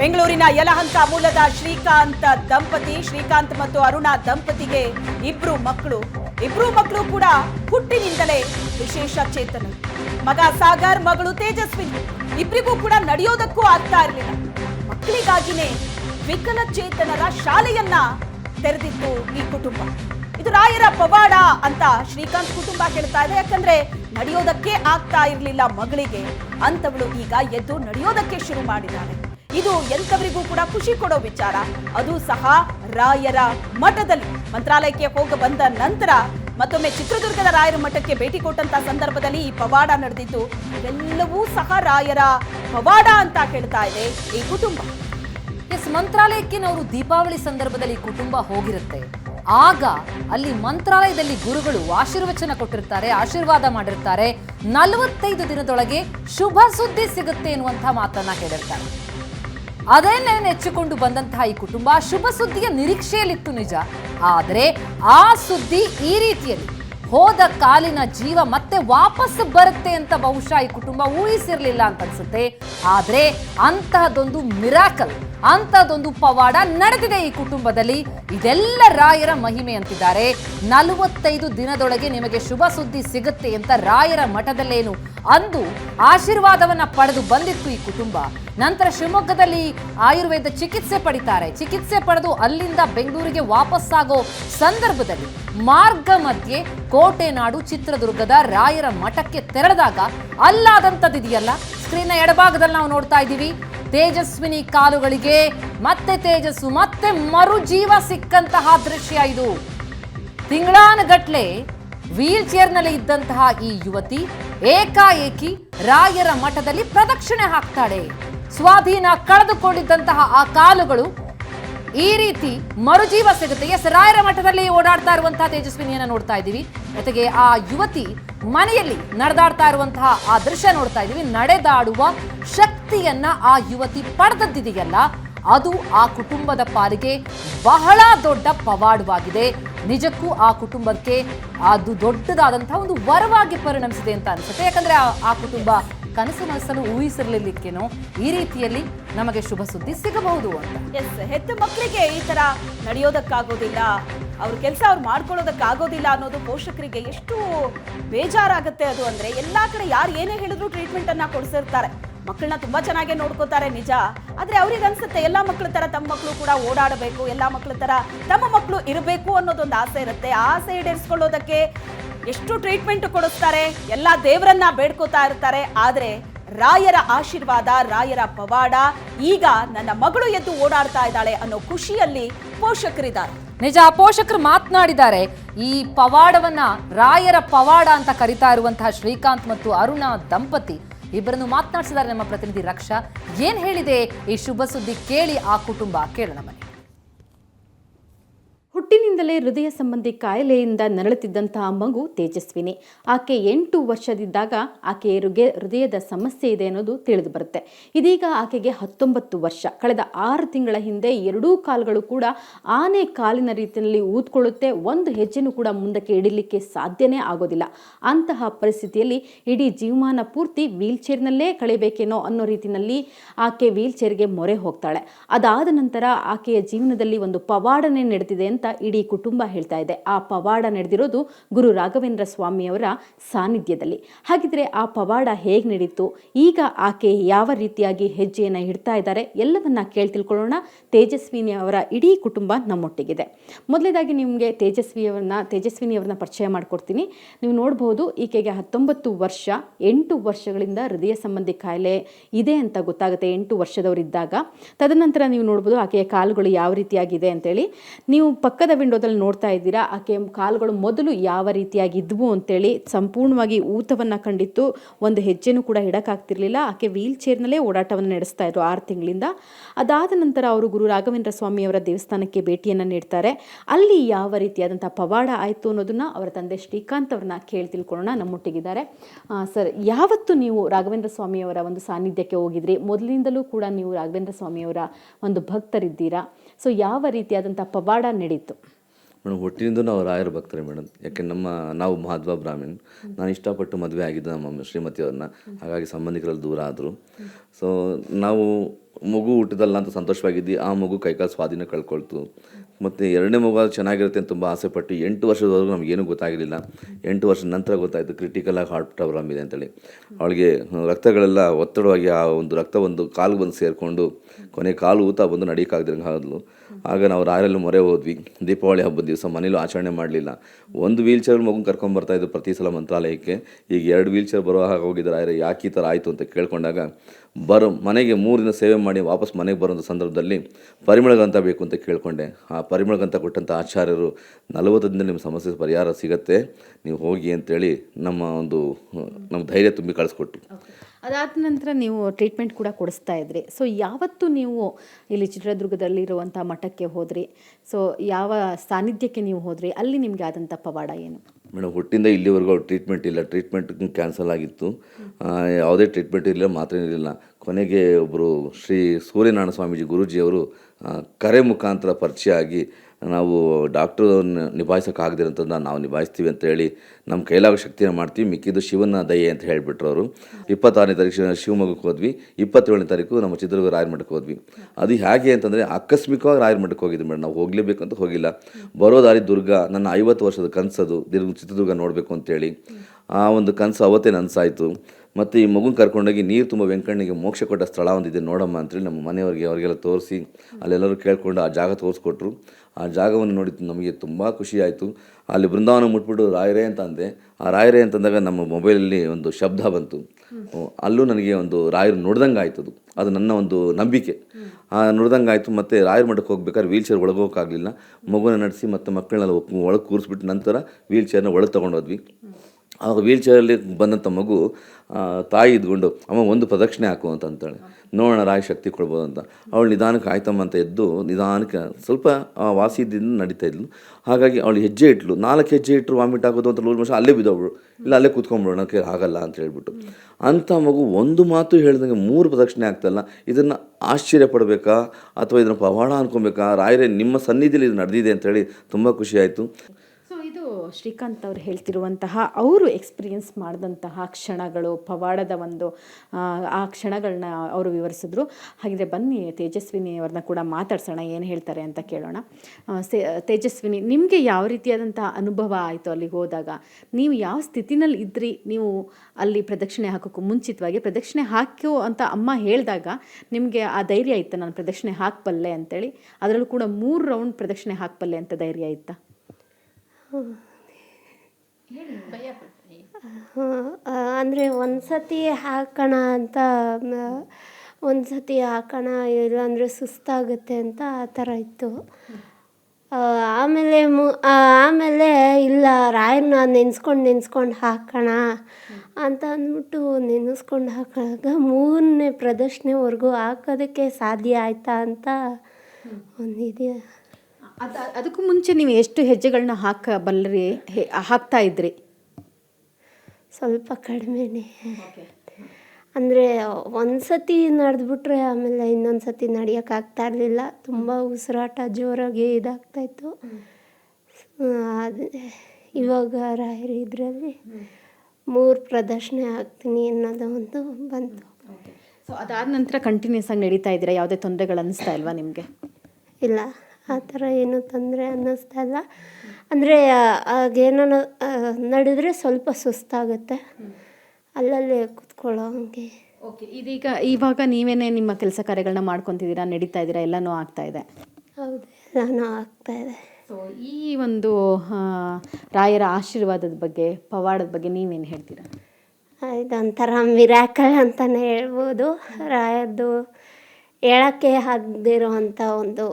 ಬೆಂಗಳೂರಿನ ಯಲಹಂಕ ಮೂಲದ ಶ್ರೀಕಾಂತ್ ದಂಪತಿ, ಶ್ರೀಕಾಂತ್ ಮತ್ತು ಅರುಣಾ ದಂಪತಿಗೆ ಇಬ್ರು ಮಕ್ಕಳು. ಇಬ್ರು ಮಕ್ಕಳು ಕೂಡ ಹುಟ್ಟಿನಿಂದಲೇ ವಿಶೇಷ ಚೇತನ. ಮಗ ಸಾಗರ್, ಮಗಳು ತೇಜಸ್ವಿನಿ ಇಬ್ಬರಿಗೂ ಕೂಡ ನಡೆಯೋದಕ್ಕೂ ಆಗ್ತಾ ಇರಲಿಲ್ಲ. ಮಕ್ಕಳಿಗಾಗಿನೇ ವಿಕಲಚೇತನರ ಶಾಲೆಯನ್ನ ತೆರೆದಿತ್ತು ಈ ಕುಟುಂಬ. ಇದು ರಾಯರ ಪವಾಡ ಅಂತ ಶ್ರೀಕಾಂತ್ ಕುಟುಂಬ ಹೇಳ್ತಾ ಇದೆ. ಯಾಕಂದ್ರೆ ನಡೆಯೋದಕ್ಕೆ ಆಗ್ತಾ ಇರಲಿಲ್ಲ ಮಗಳಿಗೆ. ಅಂತವಳು ಈಗ ಎದ್ದು ನಡೆಯೋದಕ್ಕೆ ಶುರು ಮಾಡಿದ್ದಾಳೆ. ಇದು ಎಂಥವರಿಗೂ ಕೂಡ ಖುಷಿ ಕೊಡೋ ವಿಚಾರ. ಅದು ಸಹ ರಾಯರ ಮಠದಲ್ಲಿ. ಮಂತ್ರಾಲಯಕ್ಕೆ ಹೋಗ ಬಂದ ನಂತರ ಮತ್ತೊಮ್ಮೆ ಚಿತ್ರದುರ್ಗದ ರಾಯರ ಮಠಕ್ಕೆ ಭೇಟಿ ಕೊಟ್ಟಂತ ಸಂದರ್ಭದಲ್ಲಿ ಈ ಪವಾಡ ನಡೆದಿದ್ದು ಇವೆಲ್ಲವೂ ಸಹ ರಾಯರ ಪವಾಡ ಅಂತ ಹೇಳ್ತಾ ಇದೆ ಈ ಕುಟುಂಬ. ಎಸ್ ಮಂತ್ರಾಲಯಕ್ಕೆ ನಾವು ದೀಪಾವಳಿ ಸಂದರ್ಭದಲ್ಲಿ ಕುಟುಂಬ ಹೋಗಿರುತ್ತೆ. ಆಗ ಅಲ್ಲಿ ಮಂತ್ರಾಲಯದಲ್ಲಿ ಗುರುಗಳು ಆಶೀರ್ವಚನ ಕೊಟ್ಟಿರ್ತಾರೆ, ಆಶೀರ್ವಾದ ಮಾಡಿರ್ತಾರೆ. ನಲವತ್ತೈದು ದಿನದೊಳಗೆ ಶುಭ ಸುದ್ದಿ ಸಿಗುತ್ತೆ ಎನ್ನುವಂಥ ಮಾತನ್ನ ಹೇಳಿರ್ತಾರೆ ಅದನ್ನೇ ನೆಚ್ಚಿಕೊಂಡು ಬಂದಂತಹ ಈ ಕುಟುಂಬ ಶುಭ ಸುದ್ದಿಯ ನಿರೀಕ್ಷೆಯಲ್ಲಿತ್ತು ನಿಜ. ಆದರೆ ಆ ಸುದ್ದಿ ಈ ರೀತಿಯಲ್ಲಿ. ಹೋದ ಕಾಲಿನ ಜೀವ ಮತ್ತೆ ವಾಪಸ್ ಬರುತ್ತೆ ಅಂತ ಬಹುಶಃ ಈ ಕುಟುಂಬ ಊಹಿಸಿರ್ಲಿಲ್ಲ ಅಂತ ಅನ್ಸುತ್ತೆ ಆದರೆ ಅಂತಹದೊಂದು ಮಿರಾಕಲ್, ಅಂತಹದೊಂದು ಪವಾಡ ನಡೆದಿದೆ ಈ ಕುಟುಂಬದಲ್ಲಿ. ಇದೆಲ್ಲ ರಾಯರ ಮಹಿಮೆ ಅಂತಿದ್ದಾರೆ. ನಲವತ್ತೈದು ದಿನದೊಳಗೆ ನಿಮಗೆ ಶುಭ ಸುದ್ದಿ ಸಿಗುತ್ತೆ ಅಂತ ರಾಯರ ಮಠದಲ್ಲೇನು? ಅಂದು ಆಶೀರ್ವಾದವನ್ನ ಪಡೆದು ಬಂದಿತ್ತು ಈ ಕುಟುಂಬ. ನಂತರ ಶಿವಮೊಗ್ಗದಲ್ಲಿ ಆಯುರ್ವೇದ ಚಿಕಿತ್ಸೆ ಪಡಿತಾರೆ. ಚಿಕಿತ್ಸೆ ಪಡೆದು ಅಲ್ಲಿಂದ ಬೆಂಗಳೂರಿಗೆ ವಾಪಸ್ಸಾಗೋ ಸಂದರ್ಭದಲ್ಲಿ ಮಾರ್ಗ ಮಧ್ಯೆ ಕೋಟೆನಾಡು ಚಿತ್ರದುರ್ಗದ ರಾಯರ ಮಠಕ್ಕೆ ತೆರಳಿದಾಗ ಅಲ್ಲಾದಂಥದ್ದಿದೆಯಲ್ಲ? ಸ್ಕ್ರೀನ್ನ ಎಡಭಾಗದಲ್ಲಿ ನಾವು ನೋಡ್ತಾ ಇದ್ದೀವಿ. ತೇಜಸ್ವಿನಿ ಕಾಲುಗಳಿಗೆ ಮತ್ತೆ ತೇಜಸ್ಸು, ಮತ್ತೆ ಮರುಜೀವ ಸಿಕ್ಕಂತಹ ದೃಶ್ಯ ಇದು. ತಿಂಗಳಾನುಗಟ್ಲೆ ವೀಲ್ ಚೇರ್ನಲ್ಲಿ ಇದ್ದಂತಹ ಈ ಯುವತಿ ಏಕಾಏಕಿ ರಾಯರ ಮಠದಲ್ಲಿ ಪ್ರದಕ್ಷಿಣೆ ಹಾಕ್ತಾಳೆ. ಸ್ವಾಧೀನ ಕಳೆದುಕೊಂಡಿದ್ದಂತಹ ಆ ಕಾಲುಗಳು ಈ ರೀತಿ ಮರುಜೀವ ಸಿಗುತ್ತೆ. ಎಸ್ ರಾಯರ ಮಠದಲ್ಲಿ ಓಡಾಡ್ತಾ ಇರುವಂತಹ ತೇಜಸ್ವಿನಿಯನ್ನು ನೋಡ್ತಾ ಇದ್ದೀವಿ. ಜೊತೆಗೆ ಆ ಯುವತಿ ಮನೆಯಲ್ಲಿ ನಡೆದಾಡ್ತಾ ಇರುವಂತಹ ಆ ದೃಶ್ಯ ನೋಡ್ತಾ ಇದ್ದೀವಿ. ನಡೆದಾಡುವ ಶಕ್ತಿಯನ್ನ ಆ ಯುವತಿ ಪಡೆದದ್ದಿದೆಯಲ್ಲ ಅದು ಆ ಕುಟುಂಬದ ಪಾಲಿಗೆ ಬಹಳ ದೊಡ್ಡ ಪವಾಡವಾಗಿದೆ. ನಿಜಕ್ಕೂ ಆ ಕುಟುಂಬಕ್ಕೆ ಅದು ದೊಡ್ಡದಾದಂತಹ ಒಂದು ವರವಾಗಿ ಪರಿಣಮಿಸಿದೆ ಅಂತ ಅನ್ಸುತ್ತೆ. ಯಾಕಂದ್ರೆ ಆ- ಕುಟುಂಬ ಕನಸು ಮನಸ್ಸನ್ನು ಊಹಿಸಿರ್ಲಿಕ್ಕೇನೋ ಈ ರೀತಿಯಲ್ಲಿ ನಮಗೆ ಶುಭ ಸುದ್ದಿ ಸಿಗಬಹುದು ಅಂತ. ಎಸ್ ಹೆತ್ತ ಮಕ್ಕಳಿಗೆ ಈ ತರ ನಡೆಯೋದಕ್ಕಾಗೋದಿಲ್ಲ. ಅವ್ರ ಕೆಲಸ ಅವ್ರು ಮಾಡ್ಕೊಳ್ಳೋದಕ್ಕಾಗೋದಿಲ್ಲ ಅನ್ನೋದು ಪೋಷಕರಿಗೆ ಎಷ್ಟು ಬೇಜಾರಾಗುತ್ತೆ ಅದು ಅಂದ್ರೆ ಎಲ್ಲಾ ಕಡೆ ಯಾರು ಏನೇ ಹೇಳಿದ್ರು ಟ್ರೀಟ್ಮೆಂಟ್ ಅನ್ನ ಕೊಡಿಸಿರ್ತಾರೆ. ಮಕ್ಕಳನ್ನ ತುಂಬಾ ಚೆನ್ನಾಗಿ ನೋಡ್ಕೋತಾರೆ, ನಿಜ. ಆದ್ರೆ ಅವ್ರಿಗೆ ಅನ್ಸುತ್ತೆ ಎಲ್ಲಾ ಮಕ್ಕಳ ತರ ತಮ್ಮ ಮಕ್ಕಳು ಕೂಡ ಓಡಾಡಬೇಕು, ಎಲ್ಲಾ ಮಕ್ಕಳ ತರ ತಮ್ಮ ಮಕ್ಕಳು ಇರಬೇಕು ಅನ್ನೋದೊಂದು ಆಸೆ ಇರುತ್ತೆ. ಆ ಆಸೆ ಈಡೇರಿಸ್ಕೊಳ್ಳೋದಕ್ಕೆ ಎಷ್ಟು ಟ್ರೀಟ್ಮೆಂಟ್ ಕೊಡಿಸ್ತಾರೆ, ಎಲ್ಲ ದೇವರನ್ನ ಬೇಡ್ಕೋತಾ ಇರ್ತಾರೆ. ಆದ್ರೆ ರಾಯರ ಆಶೀರ್ವಾದ, ರಾಯರ ಪವಾಡ ಈಗ ನನ್ನ ಮಗಳು ಎದ್ದು ಓಡಾಡ್ತಾ ಇದ್ದಾಳೆ ಅನ್ನೋ ಖುಷಿಯಲ್ಲಿ ಪೋಷಕರಿದ್ದಾರೆ. ನಿಜ, ಪೋಷಕರು ಮಾತನಾಡಿದ್ದಾರೆ. ಈ ಪವಾಡವನ್ನ ರಾಯರ ಪವಾಡ ಅಂತ ಕರಿತಾ ಇರುವಂತಹ ಶ್ರೀಕಾಂತ್ ಮತ್ತು ಅರುಣ ದಂಪತಿ ಇಬ್ಬರನ್ನು ಮಾತನಾಡಿಸಿದ್ದಾರೆ ನಮ್ಮ ಪ್ರತಿನಿಧಿ ರಕ್ಷಾ. ಏನ್ ಹೇಳಿದೆ? ಈ ಶುಭ ಸುದ್ದಿ ಕೇಳಿ ಆ ಕುಟುಂಬ ಕೇಳೋಣ ಬನ್ನಿ. ಹುಟ್ಟಿನಿಂದಲೇ ಹೃದಯ ಸಂಬಂಧಿ ಕಾಯಿಲೆಯಿಂದ ನರಳುತ್ತಿದ್ದಂತಹ ಮಗು ತೇಜಸ್ವಿನಿ. ಆಕೆ ಎಂಟು ವರ್ಷದಿದ್ದಾಗ ಆಕೆಯ ಹೃದಯ ಹೃದಯದ ಸಮಸ್ಯೆ ಇದೆ ಅನ್ನೋದು ತಿಳಿದು ಬರುತ್ತೆ. ಇದೀಗ ಆಕೆಗೆ ಹತ್ತೊಂಬತ್ತು ವರ್ಷ. ಕಳೆದ ಆರು ತಿಂಗಳ ಹಿಂದೆ ಎರಡೂ ಕಾಲುಗಳು ಕೂಡ ಆನೆ ಕಾಲಿನ ರೀತಿಯಲ್ಲಿ ಊದ್ಕೊಳ್ಳುತ್ತೆ. ಒಂದು ಹೆಜ್ಜೆನೂ ಕೂಡ ಮುಂದಕ್ಕೆ ಇಡಲಿಕ್ಕೆ ಸಾಧ್ಯನೇ ಆಗೋದಿಲ್ಲ. ಅಂತಹ ಪರಿಸ್ಥಿತಿಯಲ್ಲಿ ಇಡೀ ಜೀವಮಾನ ಪೂರ್ತಿ ವೀಲ್ ಚೇರ್ನಲ್ಲೇ ಕಳಿಬೇಕೇನೋ ಅನ್ನೋ ರೀತಿಯಲ್ಲಿ ಆಕೆ ವೀಲ್ ಚೇರ್ಗೆ ಮೊರೆ ಹೋಗ್ತಾಳೆ. ಅದಾದ ನಂತರ ಆಕೆಯ ಜೀವನದಲ್ಲಿ ಒಂದು ಪವಾಡನೆ ನಡೆದಿದೆ ಅಂತ ಇಡೀ ಕುಟುಂಬ ಹೇಳ್ತಾ ಇದೆ. ಆ ಪವಾಡ ನಡೆದಿರೋದು ಗುರು ರಾಘವೇಂದ್ರ ಸ್ವಾಮಿಯವರ ಸಾನ್ನಿಧ್ಯದಲ್ಲಿ. ಹಾಗಿದ್ರೆ ಆ ಪವಾಡ ಹೇಗೆ ನಡೀತು? ಈಗ ಆಕೆ ಯಾವ ರೀತಿಯಾಗಿ ಹೆಜ್ಜೆಯನ್ನು ಇಡ್ತಾ ಇದ್ದಾರೆ? ಎಲ್ಲವನ್ನ ಕೇಳಿ ತಿಳ್ಕೊಳ್ಳೋಣ. ತೇಜಸ್ವಿನಿ ಅವರ ಇಡೀ ಕುಟುಂಬ ನಮ್ಮೊಟ್ಟಿಗಿದೆ. ಮೊದಲೇದಾಗಿ ನಿಮಗೆ ತೇಜಸ್ವಿಯವರನ್ನ ತೇಜಸ್ವಿನಿಯವರನ್ನ ಪರಿಚಯ ಮಾಡಿಕೊಡ್ತೀನಿ. ನೀವು ನೋಡ್ಬೋದು ಈಕೆಗೆ ಹತ್ತೊಂಬತ್ತು ವರ್ಷ, ಎಂಟು ವರ್ಷಗಳಿಂದ ಹೃದಯ ಸಂಬಂಧಿ ಕಾಯಿಲೆ ಇದೆ ಅಂತ ಗೊತ್ತಾಗುತ್ತೆ ಎಂಟು ವರ್ಷದವರಿದ್ದಾಗ. ತದನಂತರ ನೀವು ನೋಡ್ಬೋದು ಆಕೆಯ ಕಾಲುಗಳು ಯಾವ ರೀತಿಯಾಗಿದೆ ಅಂತೇಳಿ. ನೀವು ಪಕ್ಕದ ವಿಂಡೋದಲ್ಲಿ ನೋಡ್ತಾ ಇದ್ದೀರಾ, ಆಕೆ ಕಾಲುಗಳು ಮೊದಲು ಯಾವ ರೀತಿಯಾಗಿ ಇದ್ವು ಅಂತೇಳಿ ಸಂಪೂರ್ಣವಾಗಿ ಊತವನ್ನು ಕಂಡಿತ್ತು. ಒಂದು ಹೆಜ್ಜೆನೂ ಕೂಡ ಇಡೋಕ್ಕಾಗ್ತಿರ್ಲಿಲ್ಲ. ಆಕೆ ವೀಲ್ ಚೇರ್ನಲ್ಲೇ ಓಡಾಟವನ್ನು ನಡೆಸ್ತಾ ಇದ್ರು ಆರು ತಿಂಗಳಿಂದ. ಅದಾದ ನಂತರ ಅವರು ಗುರು ರಾಘವೇಂದ್ರ ಸ್ವಾಮಿಯವರ ದೇವಸ್ಥಾನಕ್ಕೆ ಭೇಟಿಯನ್ನು ನೀಡ್ತಾರೆ. ಅಲ್ಲಿ ಯಾವ ರೀತಿಯಾದಂಥ ಪವಾಡ ಆಯಿತು ಅನ್ನೋದನ್ನು ಅವರ ತಂದೆ ಶ್ರೀಕಾಂತ್ ಅವ್ರನ್ನ ಕೇಳಿ ತಿಳ್ಕೊಳ್ಳೋಣ. ನಮ್ಮೊಟ್ಟಿಗಿದ್ದಾರೆ. ಸರ್, ಯಾವತ್ತು ನೀವು ರಾಘವೇಂದ್ರ ಸ್ವಾಮಿಯವರ ಒಂದು ಸಾನ್ನಿಧ್ಯಕ್ಕೆ ಹೋಗಿದ್ರಿ? ಮೊದಲಿನಿಂದಲೂ ಕೂಡ ನೀವು ರಾಘವೇಂದ್ರ ಸ್ವಾಮಿಯವರ ಒಂದು ಭಕ್ತರಿದ್ದೀರಾ? ಸೊ, ಯಾವ ರೀತಿಯಾದಂಥ ಪವಾಡ ನಡೀತು? ಮೇಡಮ್ ಹುಟ್ಟಿನಿಂದ ನಾವು ರಾಯರ ಭಕ್ತರೇ ಮೇಡಮ್. ಯಾಕೆ ನಮ್ಮ, ನಾವು ಮಹಾದ್ವಾ ಬ್ರಾಹ್ಮಣ್. ನಾನು ಇಷ್ಟಪಟ್ಟು ಮದುವೆ ಆಗಿದ್ದು ನಮ್ಮ ಶ್ರೀಮತಿಯವ್ರನ್ನ ಹಾಗಾಗಿ ಸಂಬಂಧಿಕರಲ್ಲಿ ದೂರ ಆದರು. ಸೊ ನಾವು ಮಗು ಹುಟ್ಟಿದಲ್ಲ ಅಂತ ಸಂತೋಷವಾಗಿದ್ದು, ಆ ಮಗು ಕೈಕಾಲು ಸ್ವಾಧೀನ ಕಳ್ಕೊಳ್ತು. ಮತ್ತು ಎರಡನೇ ಮಗು ಚೆನ್ನಾಗಿರುತ್ತೆ ಅಂತ ತುಂಬ ಆಸೆಪಟ್ಟು ಎಂಟು ವರ್ಷದವರೆಗೂ ನಮಗೇನು ಗೊತ್ತಾಗಿರಲಿಲ್ಲ. ಎಂಟು ವರ್ಷದ ನಂತರ ಗೊತ್ತಾಯಿತು ಕ್ರಿಟಿಕಲಾಗಿ ಹಾರ್ಟ್ ಪ್ರಾಬ್ಲಮ್ ಇದೆ ಅಂತೇಳಿ. ಅವಳಿಗೆ ರಕ್ತಗಳೆಲ್ಲ ಒತ್ತಡವಾಗಿ ಆ ಒಂದು ರಕ್ತ ಒಂದು ಕಾಲು ಬಂದು ಸೇರಿಕೊಂಡು, ಕೊನೆ ಕಾಲು ಊತ ಬಂದು ನಡೀಕಾಗ್ದಂಗೆ ಆದ್ಲು ಆಗ ನಾವು ರಾಯರಲ್ಲಿ ಮೊರೆ ಹೋದ್ವಿ. ದೀಪಾವಳಿ ಹಬ್ಬದ ದಿವಸ ಮನೇಲೂ ಆಚರಣೆ ಮಾಡಲಿಲ್ಲ. ಒಂದು ವೀಲ್ ಚೇರ್ ಮಗು ಕರ್ಕೊಂಡು ಬರ್ತಾ ಇದ್ದು ಪ್ರತಿ ಸಲ ಮಂತ್ರಾಲಯಕ್ಕೆ. ಈಗ ಎರಡು ವೀಲ್ ಚೇರ್ ಬರೋ ಹಾಗೆ ಹೋಗಿದ್ದಾರೆ ಯಾಕೆ ಈ ಥರ ಆಯಿತು ಅಂತ ಕೇಳ್ಕೊಂಡಾಗ ಬರೋ ಮನೆಗೆ ಮೂರು ದಿನ ಸೇವೆ ಮಾಡಿ ವಾಪಸ್ ಮನೆಗೆ ಬರೋಂಥ ಸಂದರ್ಭದಲ್ಲಿ ಪರಿಮಳ ಗ್ರಂಥ ಬೇಕು ಅಂತ ಕೇಳಿಕೊಂಡೆ. ಆ ಪರಿಮಳ ಗ್ರಂಥ ಕೊಟ್ಟಂಥ ಆಚಾರ್ಯರು ನಲವತ್ತು ದಿನದಲ್ಲಿ ನಿಮ್ಮ ಸಮಸ್ಯೆ ಪರಿಹಾರ ಸಿಗತ್ತೆ. ನೀವು ಹೋಗಿ ಅಂತೇಳಿ ನಮ್ಮ ಒಂದು ನಮ್ಮ ಧೈರ್ಯ ತುಂಬಿ ಕಳಿಸ್ಕೊಟ್ಟು ಅದಾದ ನಂತರ ನೀವು ಟ್ರೀಟ್ಮೆಂಟ್ ಕೂಡ ಕೊಡಿಸ್ತಾ ಇದ್ರಿ. ಸೊ ಯಾವತ್ತು ನೀವು ಇಲ್ಲಿ ಚಿತ್ರದುರ್ಗದಲ್ಲಿರುವಂಥ ಮಠಕ್ಕೆ ಹೋದ್ರಿ? ಸೊ ಯಾವ ಸಾನ್ನಿಧ್ಯಕ್ಕೆ ನೀವು ಹೋದ್ರಿ? ಅಲ್ಲಿ ನಿಮಗೆ ಆದಂಥ ಪವಾಡ ಏನು? ಮೇಡಮ್, ಹುಟ್ಟಿಂದ ಇಲ್ಲಿವರೆಗೂ ಟ್ರೀಟ್ಮೆಂಟ್ ಇಲ್ಲ. ಟ್ರೀಟ್ಮೆಂಟ್ ಕ್ಯಾನ್ಸಲ್ ಆಗಿತ್ತು. ಯಾವುದೇ ಟ್ರೀಟ್ಮೆಂಟ್ ಇರಲಿಲ್ಲ, ಮಾತ್ರ ಇರಲಿಲ್ಲ. ಕೊನೆಗೆ ಒಬ್ಬರು ಶ್ರೀ ಸೂರ್ಯನಾರಾಯಣ ಸ್ವಾಮೀಜಿ ಗುರೂಜಿಯವರು ಕರೆ ಮುಖಾಂತರ ಪರಿಚಯ ಆಗಿ ನಾವು ಡಾಕ್ಟ್ರು ನಿಭಾಯಿಸೋಕ್ಕಾಗದಿರೋಂಥದ್ದು ನಾವು ನಿಭಾಯಿಸ್ತೀವಿ ಅಂತ ಹೇಳಿ ನಮ್ಮ ಕೈಲಾಗೋ ಶಕ್ತಿನ ಮಾಡ್ತೀವಿ. ಮಿಕ್ಕಿದ್ದು ಶಿವನ ದಯೆ ಅಂತ ಹೇಳಿಬಿಟ್ರು ಅವರು. ಇಪ್ಪತ್ತಾರನೇ ತಾರೀಕು ಶಿವಮೊಗ್ಗಕ್ಕೆ ಹೋದ್ವಿ. ಇಪ್ಪತ್ತೇಳನೇ ತಾರೀಕು ನಮ್ಮ ಚಿತ್ರದುರ್ಗ ರಾಯರ ಮಠಕ್ಕೆ ಹೋದ್ವಿ. ಅದು ಹೇಗೆ ಅಂತಂದರೆ ಆಕಸ್ಮಿಕವಾಗಿ ರಾಯರ ಮಠಕ್ಕೆ ಹೋಗಿದ್ವಿ ಮೇಡಮ್ ನಾವು ಹೋಗಲೇಬೇಕು ಅಂತ ಹೋಗಿಲ್ಲ. ಬರೋ ದಾರಿ ದುರ್ಗ, ನನ್ನ ಐವತ್ತು ವರ್ಷದ ಕನಸದು ದಿರ್ಗ ಚಿತ್ರದುರ್ಗ ನೋಡಬೇಕು ಅಂತೇಳಿ ಆ ಒಂದು ಕನಸು ಅವತ್ತೇ ನನಸಾಯಿತು. ಮತ್ತು ಈ ಮಗುನ ಕರ್ಕೊಂಡೋಗಿ ನೀರು ತುಂಬ ವೆಂಕಣ್ಣಿಗೆ ಮೋಕ್ಷ ಕೊಟ್ಟ ಸ್ಥಳ ಒಂದಿದೆ ನೋಡಮ್ಮ ಅಂತೇಳಿ ನಮ್ಮ ಮನೆಯವ್ರಿಗೆ ಅವರಿಗೆಲ್ಲ ತೋರಿಸಿ, ಅಲ್ಲೆಲ್ಲರೂ ಕೇಳಿಕೊಂಡು ಆ ಜಾಗ ತೋರಿಸ್ಕೊಟ್ರು. ಆ ಜಾಗವನ್ನು ನೋಡಿದ್ದು ನಮಗೆ ತುಂಬ ಖುಷಿಯಾಯಿತು ಅಲ್ಲಿ ಬೃಂದಾವನ ಮುಟ್ಬಿಟ್ಟು ರಾಯರೇ ಅಂತ ಅಂದೆ. ಆ ರಾಯರೇ ಅಂತಂದಾಗ ನಮ್ಮ ಮೊಬೈಲಲ್ಲಿ ಒಂದು ಶಬ್ದ ಬಂತು. ಅಲ್ಲೂ ನನಗೆ ಒಂದು ರಾಯರು ನೋಡ್ದಂಗೆ ಆಯಿತು ಅದು. ನನ್ನ ಒಂದು ನಂಬಿಕೆ. ಆ ನೋಡ್ದಂಗೆ ಆಯಿತು ಮತ್ತು ರಾಯರ ಮಠಕ್ಕೆ ಹೋಗ್ಬೇಕಾದ್ರೆ ವೀಲ್ ಚೇರ್ ಒಳಗೆ ಹೋಗೋಕ್ಕಾಗಲಿಲ್ಲ ಮಗುನ ನಡೆಸಿ ಮತ್ತು ಮಕ್ಕಳನ್ನೆಲ್ಲ ಒಳಗೆ ಕೂರಿಸ್ಬಿಟ್ಟು ನಂತರ ವೀಲ್ ಚೇರ್ನ ಒಳಗೆ ತೊಗೊಂಡೋದ್ವಿ ಆವಾಗ ವೀಲ್ಚೇರಲ್ಲಿ ಬಂದಂಥ ಮಗು ತಾಯಿ ಇದ್ಕೊಂಡು ಅಮ್ಮ ಒಂದು ಪ್ರದಕ್ಷಿಣೆ ಹಾಕು ಅಂತ ಅಂತಾಳೆ. ನೋಡೋಣ ರಾಯ ಶಕ್ತಿ ಕೊಡ್ಬೋದು ಅಂತ. ಅವಳು ನಿಧಾನಕ್ಕೆ ಆಯ್ತಮ್ಮ ಅಂತ ಎದ್ದು ನಿಧಾನಕ್ಕೆ ಸ್ವಲ್ಪ ಆ, ವಾಸಿ ಇದ್ದಿಂದ ನಡೀತಾ ಇದ್ಲು. ಹಾಗಾಗಿ ಅವಳು ಹೆಜ್ಜೆ ಇಟ್ಲು. ನಾಲ್ಕು ಹೆಜ್ಜೆ ಇಟ್ಟರು ವಾಮಿಟ್ ಆಗೋದು ಅಂತ ಲೂರ್ ಮೋಷನ್ ಅಲ್ಲೇ ಬಿದ್ದವಳು ಇಲ್ಲ ಅಲ್ಲೇ ಕೂತ್ಕೊಂಡ್ಬಿಡೋಣ ಕೇ ಆಗಲ್ಲ ಅಂತ ಹೇಳಿಬಿಟ್ಟು. ಅಂಥ ಮಗು ಒಂದು ಮಾತು ಹೇಳ್ದಂಗೆ ಮೂರು ಪ್ರದಕ್ಷಿಣೆ ಆಗ್ತಲ್ಲ ಇದನ್ನು ಆಶ್ಚರ್ಯ ಪಡಬೇಕಾ? ಅಥವಾ ಇದನ್ನು ಪವಾಡ ಅನ್ಕೊಬೇಕಾ? ರಾಯರೇ ನಿಮ್ಮ ಸನ್ನಿಧಿಯಲ್ಲಿ ಇದು ನಡೆದಿದೆ ಅಂತೇಳಿ ತುಂಬ ಖುಷಿಯಾಯಿತು ಇದು ಶ್ರೀಕಾಂತ್ ಅವರು ಹೇಳ್ತಿರುವಂತಹ ಅವರು ಎಕ್ಸ್ಪೀರಿಯನ್ಸ್ ಮಾಡಿದಂತಹ ಕ್ಷಣಗಳು ಪವಾಡದ ಒಂದು ಆ, ಕ್ಷಣಗಳನ್ನ ಅವರು ವಿವರಿಸಿದ್ರು. ಹಾಗಿದ್ರೆ ಬನ್ನಿ ತೇಜಸ್ವಿನಿ ಅವ್ರನ್ನ ಕೂಡ ಮಾತಾಡ್ಸೋಣ ಏನು ಹೇಳ್ತಾರೆ ಅಂತ ಕೇಳೋಣ. ತೇಜಸ್ವಿನಿ ನಿಮಗೆ ಯಾವ ರೀತಿಯಾದಂತಹ ಅನುಭವ ಆಯಿತು ಅಲ್ಲಿಗೆ ಹೋದಾಗ? ನೀವು ಯಾವ ಸ್ಥಿತಿನಲ್ಲಿ ಇದ್ರಿ? ನೀವು ಅಲ್ಲಿ ಪ್ರದಕ್ಷಿಣೆ ಹಾಕೋಕ್ಕೂ ಮುಂಚಿತವಾಗಿ ಪ್ರದಕ್ಷಿಣೆ ಹಾಕೋ ಅಂತ ಅಮ್ಮ ಹೇಳಿದಾಗ ನಿಮಗೆ ಆ ಧೈರ್ಯ ಇತ್ತು? ನಾನು ಪ್ರದಕ್ಷಿಣೆ ಹಾಕಬಲ್ಲೆ ಅಂತೇಳಿ. ಅದರಲ್ಲೂ ಕೂಡ ಮೂರು ರೌಂಡ್ ಪ್ರದಕ್ಷಿಣೆ ಹಾಕಬಲ್ಲೆ ಅಂತ ಧೈರ್ಯ ಇತ್ತಾ? ಅಂದರೆ ಒಂದು ಸತಿ ಹಾಕೋಣ ಅಂತ ಒಂದು ಸತಿ ಹಾಕೋಣ ಇಲ್ಲಾಂದರೆ ಸುಸ್ತಾಗುತ್ತೆ ಅಂತ ಆ ಥರ ಇತ್ತು. ಆಮೇಲೆ ಮು ಆಮೇಲೆ ಇಲ್ಲ, ರಾಯನ್ನ ನೆನೆಸ್ಕೊಂಡು ನೆನೆಸ್ಕೊಂಡು ಹಾಕೋಣ ಅಂತ ಅಂದ್ಬಿಟ್ಟು ನೆನೆಸ್ಕೊಂಡು ಹಾಕೋಣಾಗ ಮೂರನೇ ಪ್ರದಕ್ಷಿಣೆವರೆಗೂ ಹಾಕೋದಕ್ಕೆ ಸಾಧ್ಯ ಆಯ್ತಾ ಅಂತ ಒಂದಿದೆ. ಅದ ಅದಕ್ಕೂ ಮುಂಚೆ ನೀವು ಎಷ್ಟು ಹೆಜ್ಜೆಗಳನ್ನ ಹಾಕಬಲ್ಲರಿ ಹಾಕ್ತಾ ಇದ್ರಿ? ಸ್ವಲ್ಪ ಕಡಿಮೆನೆ. ಅಂದರೆ ಒಂದು ಸತಿ ನಡೆದ್ಬಿಟ್ರೆ ಆಮೇಲೆ ಇನ್ನೊಂದು ಸತಿ ನಡೆಯೋಕ್ಕಾಗ್ತಾ ಇರಲಿಲ್ಲ. ತುಂಬ ಉಸಿರಾಟ ಜೋರಾಗಿ ಇದಾಗ್ತಾಯಿತ್ತು ಅದು ಇವಾಗ ರಾಯರು ಇದರಲ್ಲಿ ಮೂರು ಪ್ರದರ್ಶನ ಆಗ್ತೀನಿ ಅನ್ನೋದು ಒಂದು ಬಂತು. ಸೊ ಅದಾದ ನಂತರ ಕಂಟಿನ್ಯೂಸ್ ಆಗಿ ನಡೀತಾ ಇದ್ದೀರಾ? ಯಾವುದೇ ತೊಂದರೆಗಳು ಅನಿಸ್ತಾ ಇಲ್ವಾ ನಿಮಗೆ? ಇಲ್ಲ. ಆ ಥರ ಏನೂ ತೊಂದರೆ ಅನ್ನಿಸ್ತಾ ಇಲ್ಲ. ಅಂದರೆ ಆಗೇನೋ ನಡೆದ್ರೆ ಸ್ವಲ್ಪ ಸುಸ್ತಾಗುತ್ತೆ. ಅಲ್ಲಲ್ಲೇ ಕೂತ್ಕೊಳ್ಳೋ ಹಂಗೆ. ಓಕೆ ಇದೀಗ ಇವಾಗ ನೀವೇನೇ ನಿಮ್ಮ ಕೆಲಸ ಕಾರ್ಯಗಳನ್ನ ಮಾಡ್ಕೊತಿದ್ದೀರಾ ನಡೀತಾ ಇದ್ದೀರಾ ಎಲ್ಲನೂ ಆಗ್ತಾ ಇದೆ? ಹೌದು ಎಲ್ಲನೂ ಆಗ್ತಾ ಇದೆ. ಸೊ ಈ ಒಂದು ರಾಯರ ಆಶೀರ್ವಾದದ ಬಗ್ಗೆ ಪವಾಡದ ಬಗ್ಗೆ ನೀವೇನು ಹೇಳ್ತೀರಾ? ಇದೊಂಥರ ಮಿರಾಕಲ್ ಅಂತಲೇ ಹೇಳ್ಬೋದು. ರಾಯದ್ದು ಹೇಳೋಕ್ಕೆ ಆಗದಿರೋ ಅಂಥ ಒಂದು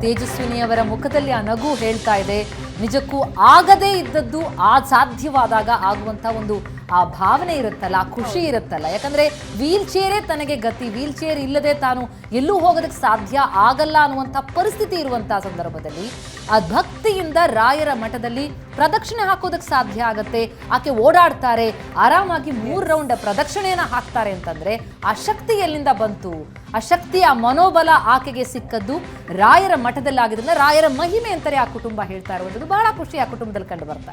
ತೇಜಸ್ವಿನಿ ಅವರ ಮುಖದಲ್ಲಿ ಆ ನಗು ಹೇಳ್ತಾ ಇದೆ. ನಿಜಕ್ಕೂ ಆಗದೇ ಇದ್ದದ್ದು ಆ ಸಾಧ್ಯವಾದಾಗ ಆಗುವಂತ ಒಂದು ಆ ಭಾವನೆ ಇರುತ್ತಲ್ಲ ಆ ಖುಷಿ ಇರುತ್ತಲ್ಲ. ಯಾಕಂದ್ರೆ ವೀಲ್ ಚೇರೇ ತನಗೆ ಗತಿ ವೀಲ್ ಚೇರ್ ಇಲ್ಲದೆ ತಾನು ಎಲ್ಲೂ ಹೋಗೋದಕ್ಕೆ ಸಾಧ್ಯ ಆಗಲ್ಲ ಅನ್ನುವಂಥ ಪರಿಸ್ಥಿತಿ ಇರುವಂತಹ ಸಂದರ್ಭದಲ್ಲಿ ಆ ಭಕ್ತಿಯಿಂದ ರಾಯರ ಮಠದಲ್ಲಿ ಪ್ರದಕ್ಷಿಣೆ ಹಾಕೋದಕ್ಕೆ ಸಾಧ್ಯ ಆಗತ್ತೆ. ಆಕೆ ಓಡಾಡ್ತಾರೆ ಆರಾಮಾಗಿ ಮೂರು ರೌಂಡ್ ಪ್ರದಕ್ಷಿಣೆಯನ್ನು ಹಾಕ್ತಾರೆ ಅಂತಂದ್ರೆ ಆ ಶಕ್ತಿ ಎಲ್ಲಿಂದ ಬಂತು? ಆ ಶಕ್ತಿ ಆ ಮನೋಬಲ ಆಕೆಗೆ ಸಿಕ್ಕದ್ದು ರಾಯರ ಮಠದಲ್ಲಿ ಆಗಿದ್ರಿಂದ ರಾಯರ ಮಹಿಮೆ ಅಂತಾರೆ ಆ ಕುಟುಂಬ ಹೇಳ್ತಾ ಇರುವಂಥದ್ದು. ಬಹಳ ಖುಷಿ ಆ ಕುಟುಂಬದಲ್ಲಿ ಕಂಡು ಬರ್ತಾ